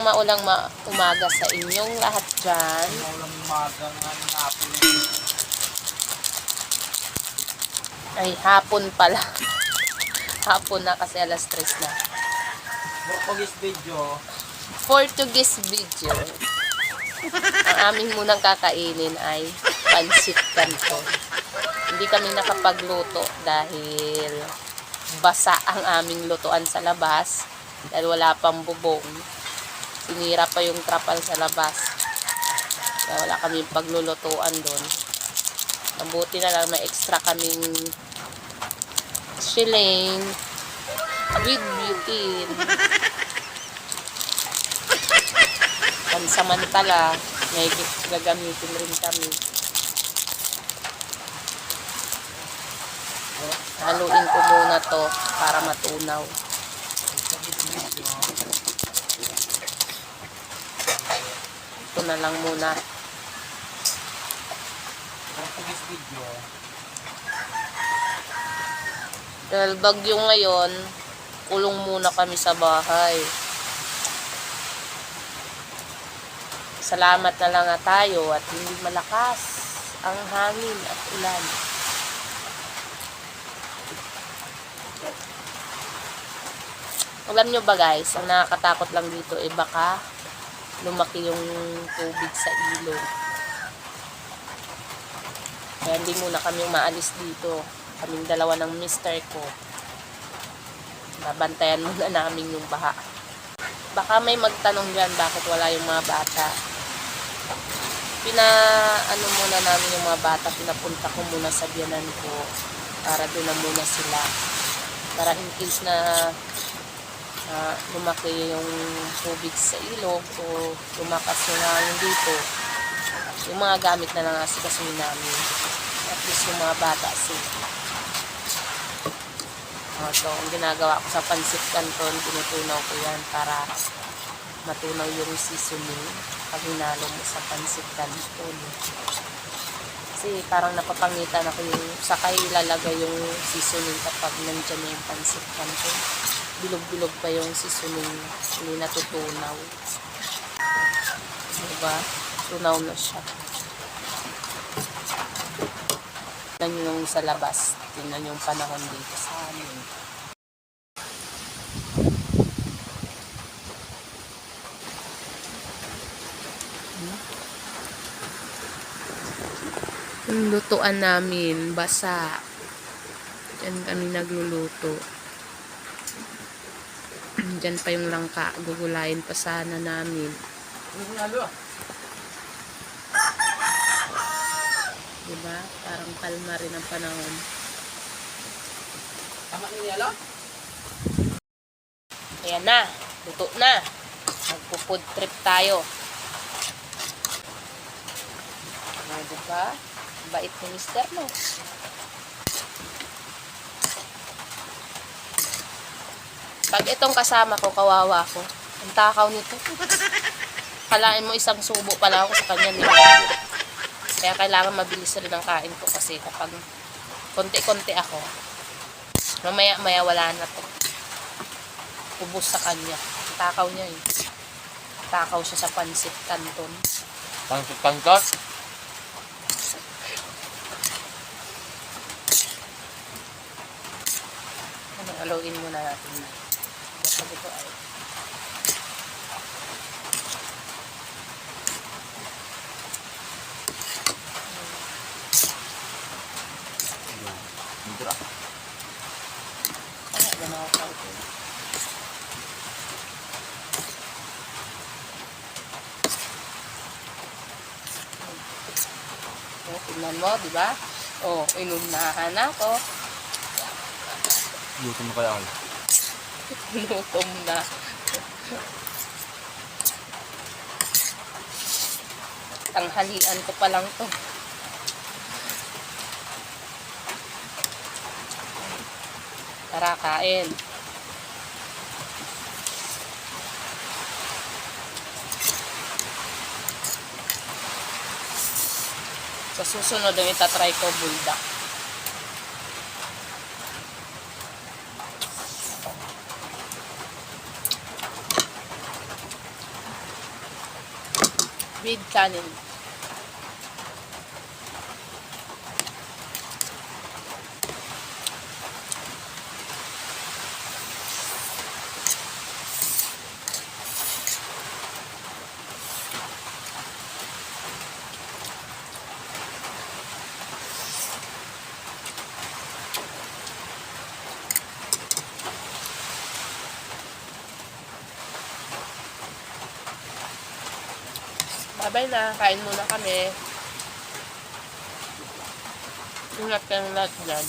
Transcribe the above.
Maulang ma umaga sa inyong lahat dyan. Maulang umaga nga ng hapon. Ay, hapon pala. hapon na kasi alas 3 na. Portuguese video. Portuguese video. Ang aming munang kakainin ay pansit canton. Hindi kami nakapagluto dahil basa ang aming lutuan sa labas dahil wala pang bubong. Sinira pa yung trapal sa labas. Kaya wala kaming paglulutuan doon. Mabuti na lang may extra kaming shilling with butane. Pansamantala, may gagamitin rin kami. Haluin ko muna to para matunaw. Portuguese video. Ito na lang muna. Dahil bagyo ngayon, kulong muna kami sa bahay. Salamat na lang nga tayo at hindi malakas ang hangin at ulan. Alam nyo ba guys, ang nakakatakot lang dito eh baka lumaki yung tubig sa ilog. Kaya hindi muna kami maalis dito. Kaming dalawa ng mister ko. Babantayan muna namin yung baha. Baka may magtanong dyan bakit wala yung mga bata. Pina, ano muna namin yung mga bata, pinapunta ko muna sa biyanan ko para doon na muna sila. Para in case na ah, lumaki yung tubig sa ilog o lumakas yung hangin dito, yung mga gamit na lang asikasuhin namin. At least yung mga bata safe. Oh, so, ang ginagawa ko sa pansit canton, tinutunaw ko yan para matunaw yung seasoning pag hinalo mo sa pansit canton. Kasi parang napapangitan ako yung saka ilalagay yung seasoning kapag nandyan na yung pansit canton. Bilog-bilog pa yung seasoning, hindi natutunaw. Diba? Tunaw na siya. Tingnan yung sa labas. Tingnan yung panahon dito sa amin. Yung lutuan namin, basa. Diyan kami nagluluto. Diyan pa yung langka. Gugulayin pa sana namin. Diba? Parang kalma rin ang panahon. Tama ni Yalo? Ayan na. Luto na. Magpo-food trip tayo. Diba? Bait ni Mister, no? Pag itong kasama ko, kawawa ko. Ang takaw nito. Kalain mo isang subo pala ako sa kanya. Kaya kailangan mabilis rin ang kain ko kasi kapag konti-konti ako, mamaya-maya wala na to. Ubus sa kanya. Ang Takaw niya eh. Takaw siya sa pansit canton. Pangkot-pangkot. Ano, alawin muna natin na. Basta dito ay Dito ra. Ano, ano ako tingnan mo, di ba? O, inunahan ako. Luto mo kaya ako. Lutom na. Tanghalian ko pa lang to. Tara, kain. Sa susunod yung itatry ko buldak. With kanin. Babay na, kain muna kami. Ingat kayong lahat dyan.